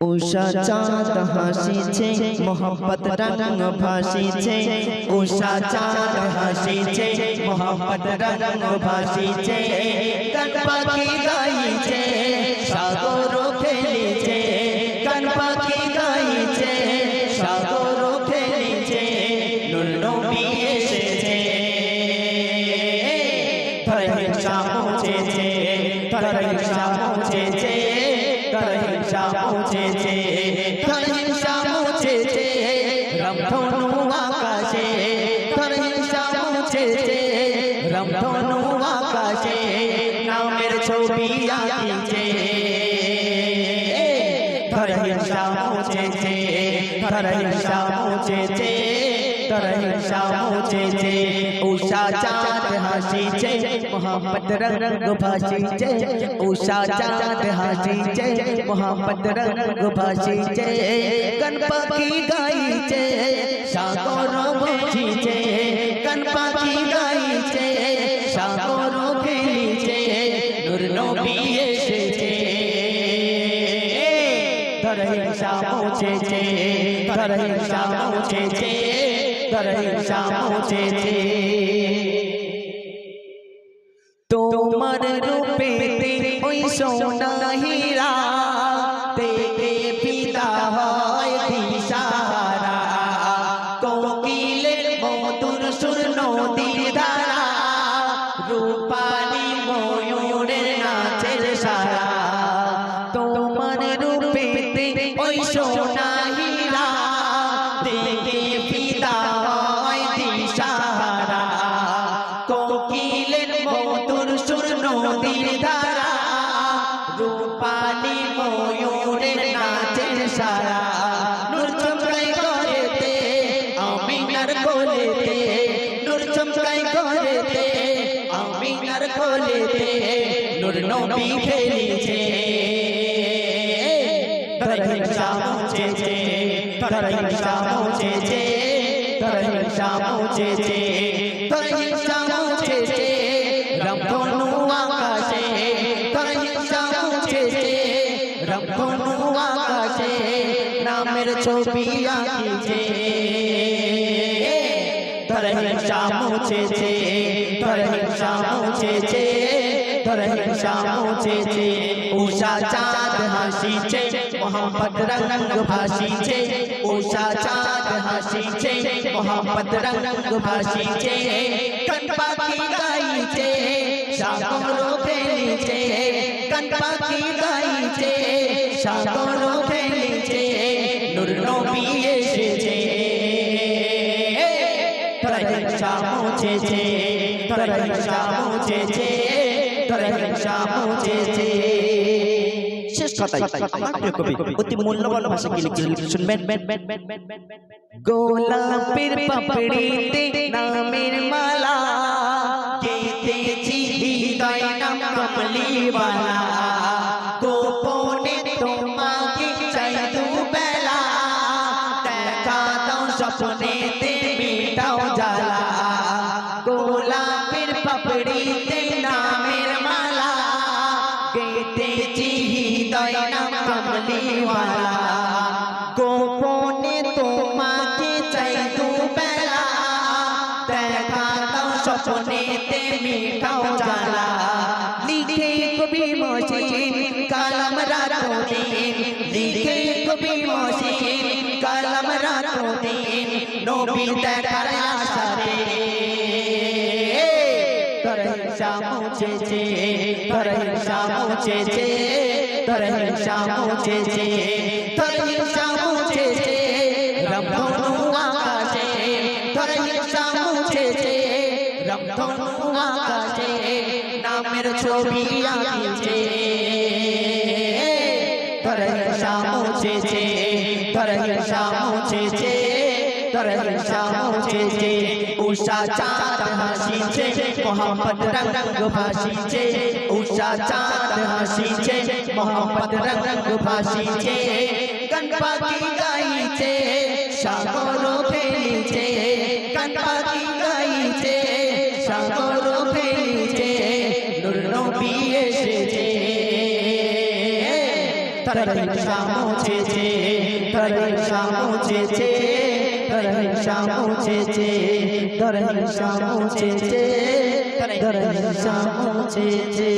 উষা চাঁদ হাসিছে মোহাম্মত রঙ ভাসিছে। উষা চাঁদ হাসিছে মোহাম্মত রঙ ভাসিছে। কান পাখি গাইছে সাগর খেলিছে। কান পাখি গাইছে সাগর খেলিছে নবী এসেছে। ধরে সামুছেছে ধরে সামুছেছে ধরে সামুছেছে ধরে সামুছেছে রমধনু আকাশে। ধরে সামুছেছে রমধনু আকাশে নামের ধরে সামুছেছে ধরে সামুছেছে ধরে সামুছেছে উষা চাঁদ হাসিছে মোহাম্মদ রঙ্গ ভাসিছে উষা চাঁদ হাসিছে মোহাম্মদ রঙ্গ ভাসিছে গণপতি গাইছে সাগর বুঝিছে গণপতি গাইছে সাগর খেলিছে নূর নবী এসেছে ধরে সামুছেছে ধরে সামুছেছে ধরে সামুছেছে তোমার রূপেতে ওই সোনা হীরা। দেখে পিতা হয় দিশারা কোকিলের মধুর সুর নদীর ধারা রূপালী ময়ূরের নাচের সারা। তোমার রূপেতে ওই সোনা রূপালী ময়ূরের নাচের সারা। নূর চমকাই করেতে আমিনার কোলেতে। নূর চমকাই করেতে আমিনার কোলেতে। নূর নবী খেলিছে ধরে সামুছেছে ধরে সামুছেছে ধরে সামুছেছে ধরে সামুছেছে রমধনু ছবি আঁকিছে। ধরে সামুছেছে ধরে সামুছেছে ধরে সামুছেছে উষা চাঁদ হাসিছে, মোহাম্মদ রঙ্গ ভাসিছে। উষা চাঁদ হাসিছে, মোহাম্মদ রঙ্গ ভাসিছে। কন পাখি গাইছে, সাগর খেলিছে কন পাখি গাইছে, সাগর নবী এসেছে ধরে সামুছেছে ধরে সামুছেছে ধরে সামুছেছে শেষ কথাই। আমার প্রিয় কবি, অতি মূল্যবান ভাষা কি লিখেছেন? শুনবেন। গোলাপের পাপড়িতে নামের মালা, গেঁথেছি হৃদয় নাম কমলিওয়ালা। কমলিওয়ালা গোপনে তোমাকে চাই দুবেলা। দেখা দাও স্বপ্নেতে মিটাও জ্বালা। লিখে কবি মসিন কালাম রাতো দিন। লিখে কবি মসিন কালাম রাতো দিন। নবী দেখার আশাতে ধরে সামুছেছে ধরে সামুছেছে ধরে সামুছেছে ধরে সামুছেছে রমধনু আকাশে ধরে সামুছেছে রমধনু আকাশে নামের ছবি আঁকিছে ধরে সামুছেছে ধরে সামুছেছে ধরে সামুছেছে উষা চাঁদ হাসিছে মোহাম্মদ রঙ্গ ভাসিছে উষা চাঁদ হাসিছে মোহাম্মদ রঙ্গ ভাসিছে গণপতি গাইছে সাগর খেলিছে গণপতি গাইছে সাগর খেলিছে নূর নবী এসেছে দরহিংসা মুছেছে দরহিংসা মুছেছে দরহিংসা মুছেছে দরহিংসা মুছেছে দরহিংসা মুছেছে।